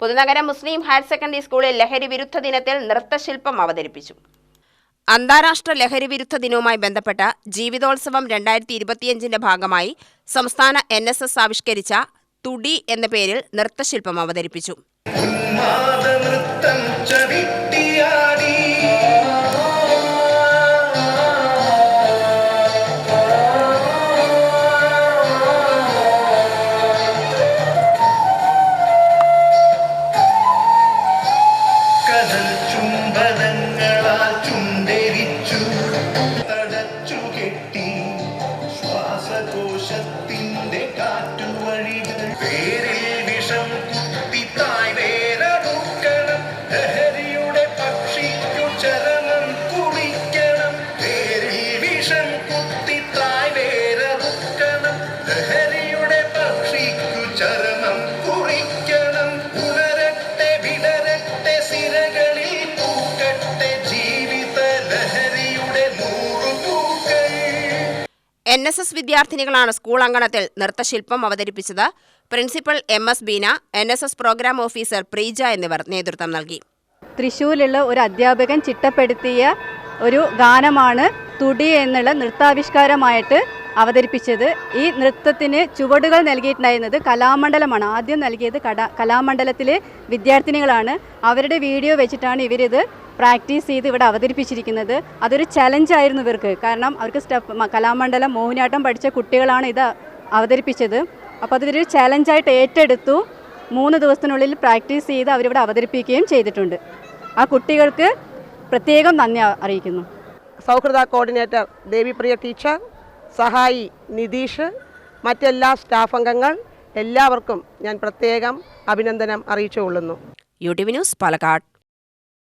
പുതുനഗരം മുസ്ലിം higher secondary സ്കൂളിൽ ലഹരി വിരുദ്ധ ദിനത്തിൽ നൃത്തശില്പം അവതരിപ്പിച്ചു. അന്താരാഷ്ട്ര ലഹരി വിരുദ്ധ ദിനവുമായി ബന്ധപ്പെട്ട ജീവിതോത്സവം രണ്ടായിരത്തി ഇരുപത്തിയഞ്ചിന്റെ ഭാഗമായി സംസ്ഥാന എൻ എസ് എസ് ആവിഷ്കരിച്ച തുടി എന്ന പേരിൽ നൃത്തശില്പം അവതരിപ്പിച്ചു. ചുണ്ടരിച്ചു തടച്ചു കെട്ടി. ശ്വാസകോശത്തിന്റെ കാറ്റുവഴികൾ എൻ എസ് എസ് വിദ്യാർത്ഥിനികളാണ് സ്കൂൾ അങ്കണത്തിൽ നൃത്തശില്പം അവതരിപ്പിച്ചത്. Principal M S Beena N S S programme officer Preeja എന്നിവർ നേതൃത്വം നൽകി. തൃശ്ശൂരിലുള്ള ഒരു അധ്യാപകൻ ചിട്ടപ്പെടുത്തിയ ഒരു ഗാനമാണ് തുടി എന്നുള്ള നൃത്താവിഷ്കാരമായിട്ട് അവതരിപ്പിച്ചത്. ഈ നൃത്തത്തിന് ചുവടുകൾ നൽകിയിട്ടുണ്ടായിരുന്നത് കലാമണ്ഡലമാണ്. ആദ്യം നൽകിയത് കലാമണ്ഡലത്തിലെ വിദ്യാർത്ഥിനികളാണ്. അവരുടെ വീഡിയോ വെച്ചിട്ടാണ് ഇവരിത് പ്രാക്ടീസ് ചെയ്ത് ഇവിടെ അവതരിപ്പിച്ചിരിക്കുന്നത് അതൊരു ചലഞ്ചായിരുന്നു ഇവർക്ക്. കാരണം അവർക്ക് സ്റ്റെപ്പ് കലാമണ്ഡലം മോഹിനിയാട്ടം പഠിച്ച കുട്ടികളാണ് ഇത് അവതരിപ്പിച്ചത്. അപ്പോൾ അതൊരു ചലഞ്ചായിട്ട് ഏറ്റെടുത്തു. മൂന്ന് ദിവസത്തിനുള്ളിൽ പ്രാക്ടീസ് ചെയ്ത് അവരിവിടെ അവതരിപ്പിക്കുകയും ചെയ്തിട്ടുണ്ട്. ആ കുട്ടികൾക്ക് പ്രത്യേകം നന്ദി അറിയിക്കുന്നു. സൗഹൃദ കോർഡിനേറ്റർ ദേവിപ്രിയ ടീച്ചർ സഹായി നിതീഷ് മറ്റെല്ലാ സ്റ്റാഫ് അംഗങ്ങൾ എല്ലാവർക്കും ഞാൻ പ്രത്യേകം അഭിനന്ദനം അറിയിച്ചു കൊള്ളുന്നു U T V news Palakkad.